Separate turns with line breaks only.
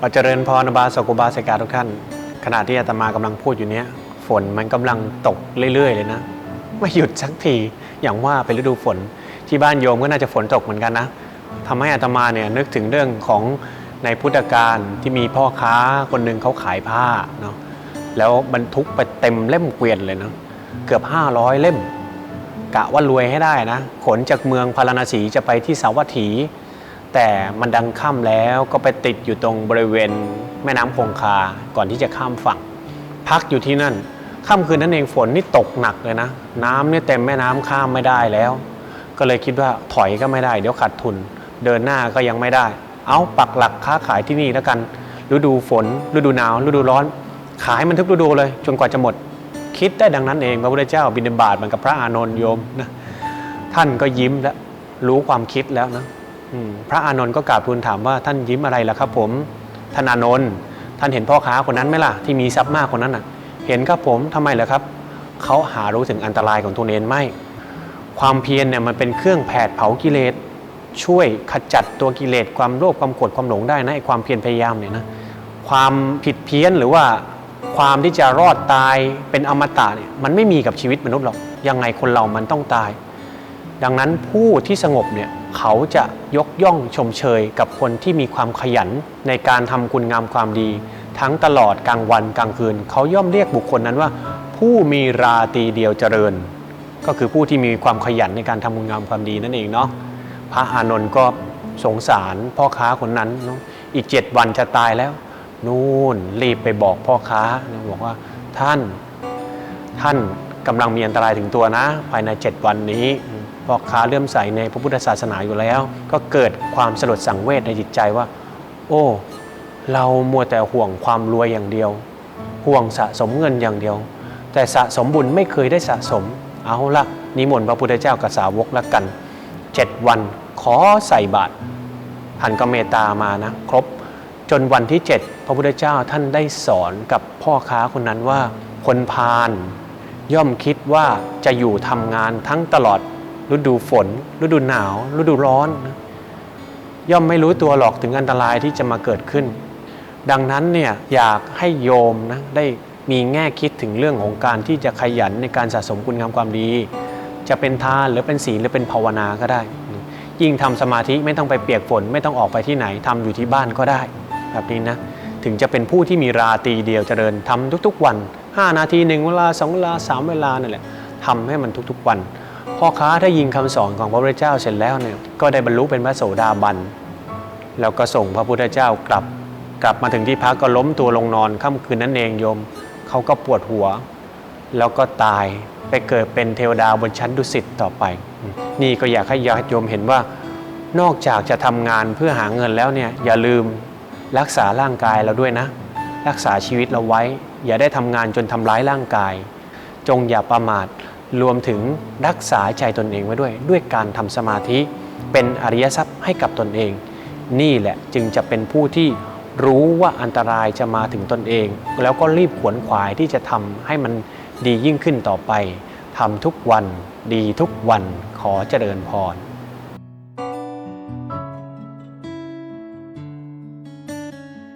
ขอเจริญพรบาสกุบาสิกาทุกท่าน ขณะที่อาตมากำลังพูดอยู่เนี้ยฝนมันกำลังตกเรื่อย ๆ เลยนะ ไม่หยุดสักทีอย่างว่าเป็นฤดูฝน ที่บ้านโยมก็น่าจะฝนตกเหมือนกันนะทำให้อาตมาเนี่ยนึกถึงเรื่องของในพุทธกาลที่มีพ่อค้าคนหนึ่งเขาขายผ้าเนาะแล้วบรรทุกไปเต็มเล่มเกวียนเลยนะเกือบ 500 เล่ม กะว่ารวยให้ได้นะ ขนจากเมืองพาราณสีจะไปที่สาวัตถี แต่มันดังค่ำแล้วก็ไปติดอยู่ตรงบริเวณแม่น้ำคงคาก่อนที่จะข้ามฝั่ง พักอยู่ที่นั่นค่ำคืนนั้นเองฝนนี่ตกหนักเลยนะ น้ำเนี่ยเต็มแม่น้ำข้ามไม่ได้แล้ว ก็เลยคิดว่าถอยก็ไม่ได้ เดี๋ยวขาดทุน เดินหน้าก็ยังไม่ได้ เอาปักหลักค้าขายที่นี่แล้วกัน ฤดูฝน ฤดูหนาว ฤดูร้อน ขายมันทุกฤดูเลย จนกว่าจะหมด คิดได้ดังนั้นเองพระพุทธเจ้าบิณฑบาตเหมือนกับพระอานนท์โยมนะท่านก็ยิ้มแล้วรู้ความคิดแล้วนะ พระอานนท์ก็กราบทูลถามว่าท่านยิ้มอะไรล่ะครับผมท่านอานนท์ท่านเห็นพ่อค้าคนนั้นไหมล่ะที่มีทรัพย์มากคนนั้นน่ะ เห็นครับผมทำไมล่ะครับเขาหารู้ถึงอันตรายของตัวเองไหมความเพียรเนี่ยมันเป็นเครื่องแผดเผากิเลสช่วยขจัดตัวกิเลสความโลภความโกรธความหลงได้นะไอ้ความเพียรพยายามเนี่ยนะความผิดเพี้ยนหรือว่าความที่จะรอดตายเป็นอมตะเนี่ยมันไม่มีกับชีวิตมนุษย์หรอกยังไงคนเรามันต้องตาย ดังนั้นผู้ที่สงบเนี่ยเขาจะยกย่องชมเชยกับคนที่มีความขยันในการทำคุณงามความดี ทั้งตลอดกลางวันกลางคืน เขาย่อมเรียกบุคคลนั้นว่า ผู้มีราตีเดียวเจริญ ก็คือผู้ที่มีความขยันในการทำคุณงามความดีนั่นเองเนาะพระอานนท์ก็สงสารพ่อค้าคนนั้นเนาะอีกเจ็ดวันจะตายแล้ว นู่นรีบไปบอกพ่อค้าบอกว่าท่าน ท่านกำลังมีอันตรายถึงตัวนะ ภายใน7วันนี้ พ่อค้าเลื่อมใสในพระพุทธศาสนาอยู่แล้ว ก็เกิดความสลดสังเวชในจิตใจว่า โอ้ เรามัวแต่ห่วงความรวยอย่างเดียว ห่วงสะสมเงินอย่างเดียว แต่สะสมบุญไม่เคยได้สะสม เอาละนิมนต์พระพุทธเจ้ากับสาวกละกัน7วันขอใส่บาตรท่านก็เมตตามานะ ครบจนวันที่ 7 พระพุทธเจ้าท่านได้สอนกับพ่อค้าคนนั้นว่าคนพาลย่อมคิดว่าจะอยู่ทำงานทั้งตลอด ฤดูฝน ฤดูหนาว ฤดูร้อน ย่อมไม่รู้ตัวหรอกถึงอันตรายที่จะมาเกิดขึ้น ดังนั้นเนี่ยอยากให้โยมนะได้มีแง่คิดถึงเรื่องของการที่จะขยันในการสะสมคุณงามความดี จะเป็นทานหรือเป็นศีลหรือเป็นภาวนาก็ได้ ยิ่งทำสมาธิไม่ต้องไปเปียกฝน ไม่ต้องออกไปที่ไหนทำอยู่ที่บ้านก็ได้ แบบนี้นะถึงจะเป็นผู้ที่มีราตีเดียวเจริญทำทุกๆวัน 5 นาทีหนึ่งเวลาสองเวลาสามเวลานั่นแหละทำให้มันทุกๆวัน พ่อค้าถ้ายิงคำสอนของพระพุทธเจ้าเสร็จแล้วเนี่ยก็ได้บรรลุเป็นพระโสดาบันแล้วก็ส่งพระพุทธเจ้ากลับ กลับมาถึงที่พักก็ล้มตัวลงนอนค่ำคืนนั้นเองโยมเขาก็ปวดหัว แล้วก็ตายไปเกิดเป็นเทวดาบนชั้นดุสิตต่อไป นี่ก็อยากให้ญาติโยมเห็นว่า นอกจากจะทำงานเพื่อหาเงินแล้วเนี่ยอย่าลืมรักษาร่างกายเราด้วยนะ รักษาชีวิตเราไว้ อย่าได้ทำงานจนทำร้ายร่างกาย จงอย่าประมาท รวมถึงรักษาใจตนเองไว้ด้วย ด้วยการทำสมาธิเป็นอริยทรัพย์ให้กับตนเอง นี่แหละจึงจะเป็นผู้ที่รู้ว่าอันตรายจะมาถึงตนเอง แล้วก็รีบขวนขวายที่จะทำให้มันดียิ่งขึ้นต่อไปทำทุกวันดีทุกวันขอเจริญพร